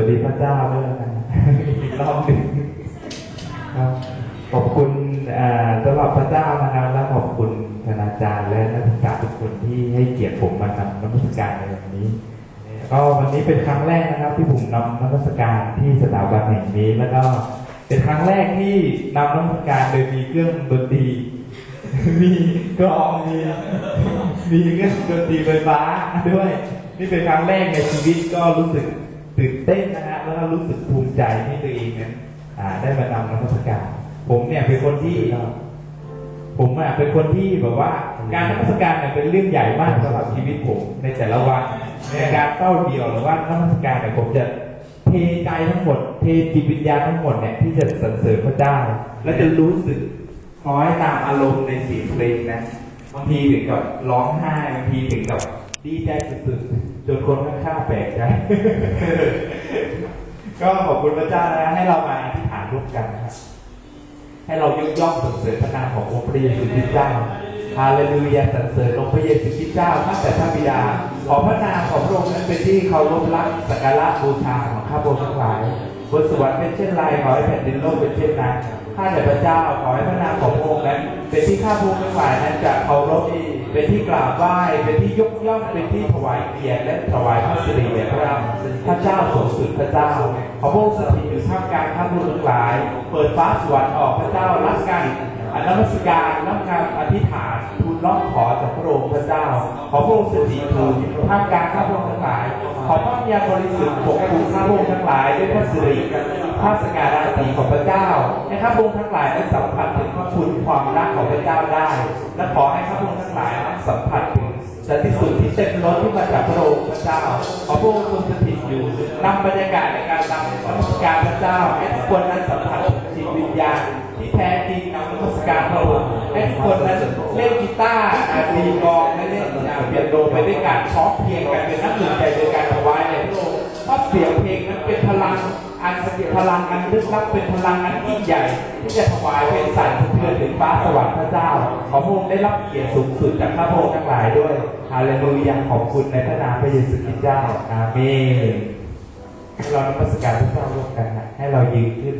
วัสดีพระเจ้าด้วยนะอีกรอบหนึ่งครับขอบคุณสำหรับพระเจ้านะครับและขอบคุณคณาจารย์และนักศึกษาทุกคนที่ให้เกียรติผมมานำนมัสกษาในวันนี้ก็วันนี้เป็นครั้งแรกนะครับที่ผมนำนมัสกษาที่สถาบันแห่งนี้ แล้วก็เป็นครั้งแรกที่นำนมัสกษาโดยมีเครื่องดนตรีมีกลองมีมีเครื่องดนตรีไฟฟ้าด้วยนี่เป็นครั้งแรกในชีวิตก็รู้สึก ตื่นเต้นนะฮะแล้วก็รู้สึกภูมิใจที่ตัวเองนั้นได้มานำนมัสการผมเนี่ยเป็นคนที่ ผมอะเป็นคนที่แบบว่า การนมัสการเนี่ยเป็นเรื่องใหญ่มากสำหรับชีวิตผมในแต่ละวันในการเต้าเดียวหรือว่านมัสการเนี่ยผมจะเทใจทั้งหมดเทจิตวิญญาณทั้งหมดเนี่ยที่จะสรรเสริญพระเจ้า และจะรู้สึกคล้อยตามอารมณ์ในเสียงเพลงนะบางทีถึงกับร้องไห้บางทีถึงกับ ดีใจสุดๆจนคนข้างๆแปลกใจก็ขอบคุณพระเจ้านะให้เรามาอธิษฐานร่วมกันนะครับ ให้เรายกย่องสรรเสริญพระนามขององค์พระเยซูคริสต์เจ้าฮาเลลูยาสรรเสริญองค์พระเยซูคริสต์เจ้าข้าแต่พระบิดา ขอพระนามของพระองค์นั้นเป็นที่เคารพรักสักการะบูชาของข้าพระองค์ทั้งหลายบนสวรรค์เป็นเช่นไรขอให้แผ่นดินโลกเป็นเช่นนั้นข้าแต่พระเจ้าขอให้พระนามของพระองค์นั้น เป็นที่ข้าพระองค์ทั้งหลายนั้นจะเคารพี เป็นที่กราบไหว้เป็นที่ยกย่องเป็นที่ถวายเกียรติและถวายพระสิริแด่พระรามพระเจ้าสูงสุดพระเจ้าขอพระองค์สถิตอยู่ท่ามกลางท่านผู้ทั้งหลาย เปิดฟ้าสวรรค์ออกพระเจ้ารักกันอนมัสการน้ำการอธิษฐานทู ร้องขอจากพระองค์พระเจ้า ขอพระองค์สถิตอยู่ท่ามกลางข้าพระองค์ทั้งหลาย ขอพระวิญาบริสุทธิ์ปกคุมข้าพระองค์ทั้งหลายด้วยพระสิริพระสง่าราศีของพระเจ้าให้ข้าพระองค์ทั้งหลายได้สัมผัสถึงพระคุณความรักของพระเจ้าได้ และขอให้ข้าพระองค์ทั้งหลายได้สัมผัสถึงสันติสุขที่เต็มล้นที่มาจากพระองค์พระเจ้า ขอพระองค์ทรงสถิตอยู่นำบรรยากาศในการนำนมัสการพระเจ้าให้ทุกคนนั้นสัมผัสถึงจิตวิญญาณที่แท้จริงนำ การพระองค์ให้ทุกคนนั้นเล่นกีตาร์อาตีกลองและเล่นเปียโนไปด้วยกันช้อมเพลงกันเป็นน้ำหนึ่งใจโดยการถวายในพระองค์เพราะเสียงเพลงนั้นเป็นพลังอันเสียพลังอันลึกลับเป็นพลังอันยิ่งใหญ่ ที่จะถวายเป็นสั่นสะเทือนถึงฟ้าสวรรค์พระเจ้า ขอพระองค์ได้รับเกียรติสูงสุดจากพระองค์ทั้งหลายด้วยฮาเลลูยาขอบคุณในพระนามพระเยซูคริสต์เจ้าอาเมนให้เรานมัสการพระเจ้าร่วมกันให้เรายืนขึ้น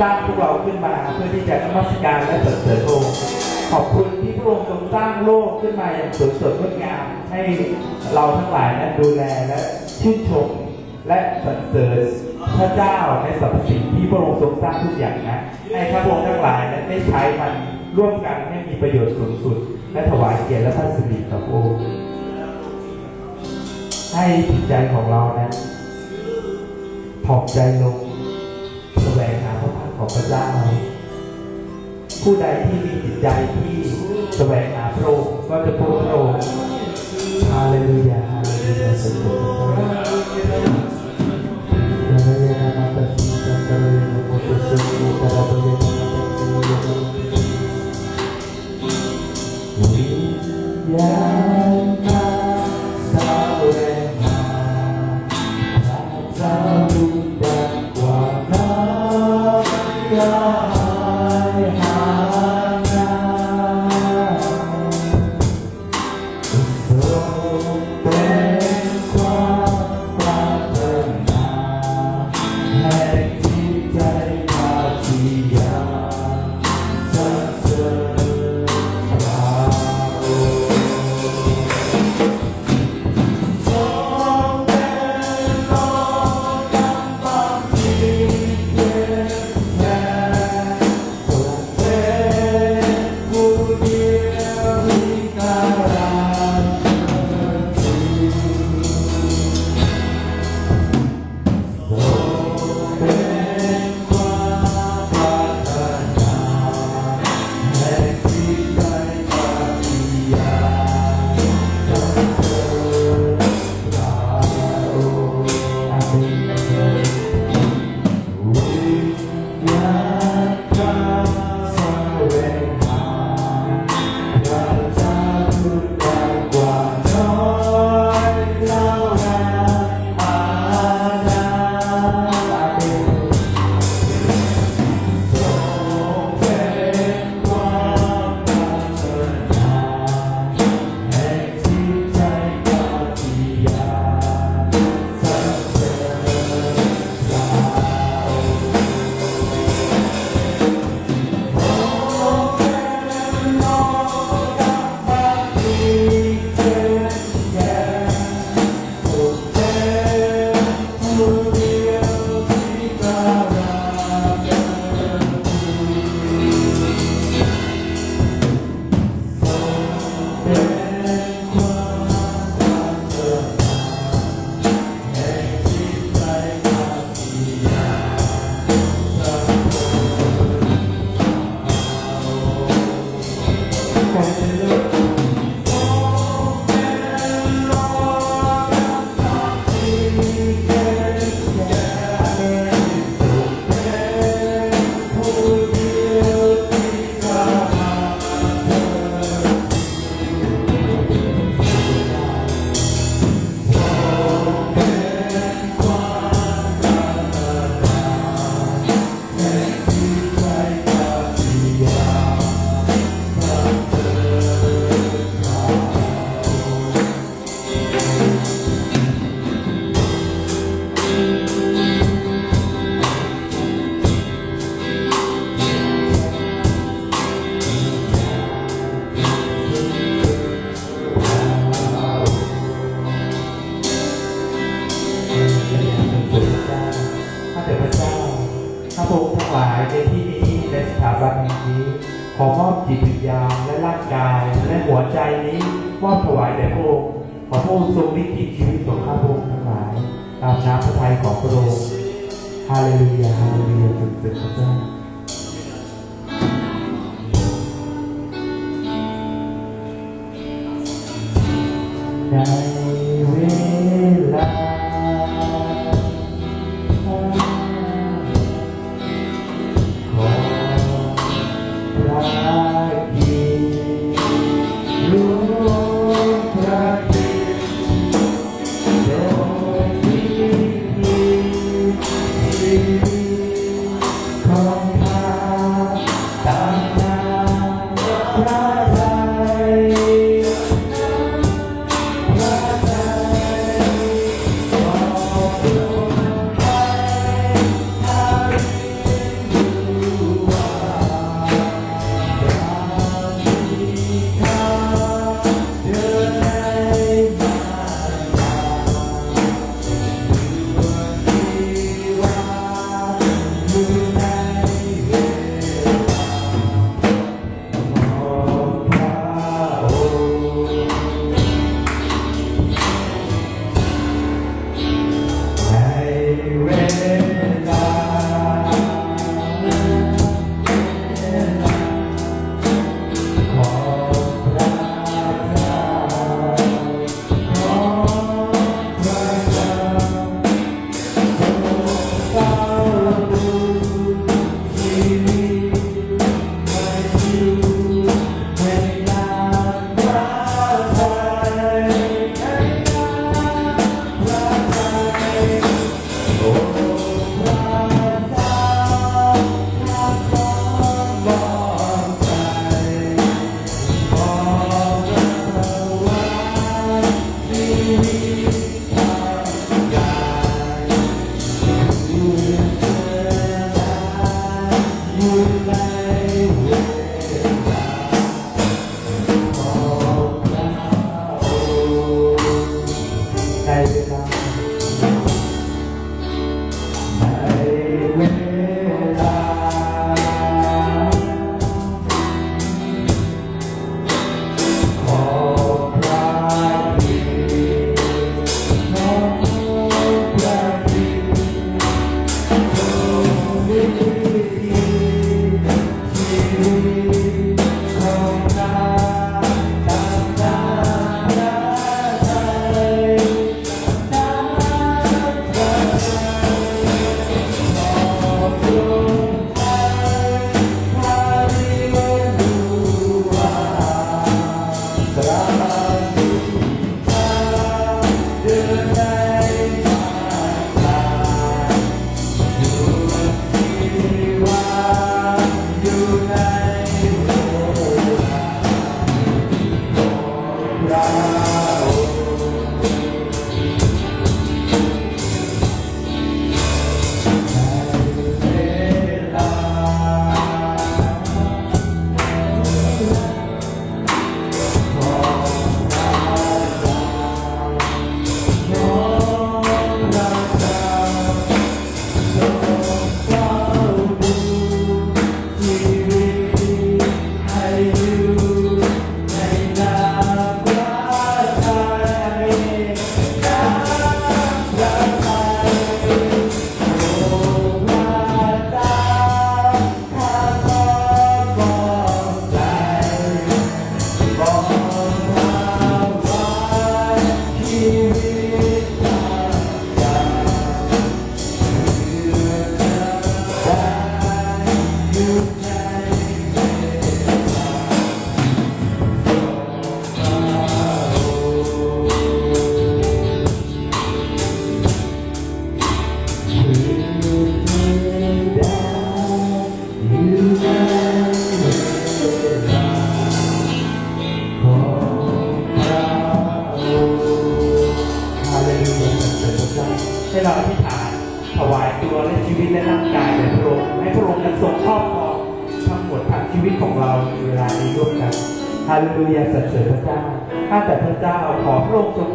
สร้างพวกเราขึ้นมาเพื่อที่จะนมัสการและสรรเสริญพระองค์ขอบคุณที่พระองค์ทรงสร้างโลกขึ้นมาอย่างสวยสดงดงามให้เราทั้งหลายนั้นดูแลและชื่นชมและสรรเสริญพระเจ้าในสรรพสิ่งที่พระองค์ทรงสร้างทุกอย่างนะให้พระองค์ทั้งหลายนั้นได้ใช้มันร่วมกันให้มีประโยชน์สูงสุด และถวายเกียรติและพระสิริกับพระองค์ให้จิตใจของเรานั้นผ่องใจลง พระเจ้าผู้ใดที่มีจิตใจที่แสวงหาพระองค์ก็จะพบพระองค์ฮาเลลูยาฮาเลลูยาสรรเส ข้าพรงทั้งหลายในที่นี้ในสถาบันแห่งนี้ ขอมอบจิตวิญญาณและร่างกายและหัวใจนี้มอบถวายแด่พระองค์ขอพระองค์ทรงลิขิตชีวิตของข้าพระองค์ทั้งหลาย ตามน้ำพระทัยของพระองค์ฮาเลลูยาฮาเลลูยาสุดสุดพระเจ้าใน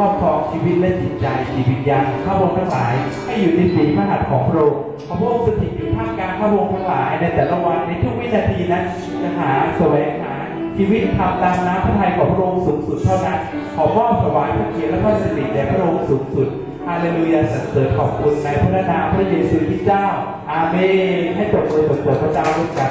รองค์ทรอบครองชีวิตและจิตใจจิตวิญญาณข้าพงทั้งหลาย ให้อยู่ในสีพระหัตถ์ของพระองค์ขอพระองค์สถิตอยู่ท่ามกลางข้าพงทั้งหลาย ในแต่ละวันในทุกวินาทีนั้นจะหาแสวงหาชีวิตทำตามน้ำพระทัยของพระองค์สูงสุดเท่านั้น ขอมอบถวายพระเกียรติและพระสิริแด่พระองค์สูงสุดฮาเลลูยาสรรเสริญขอบคุณในพระนามพระเยซูคริสต์เจ้า อาเมน ให้ตบมือสรรเสริญพระเจ้าด้วยกัน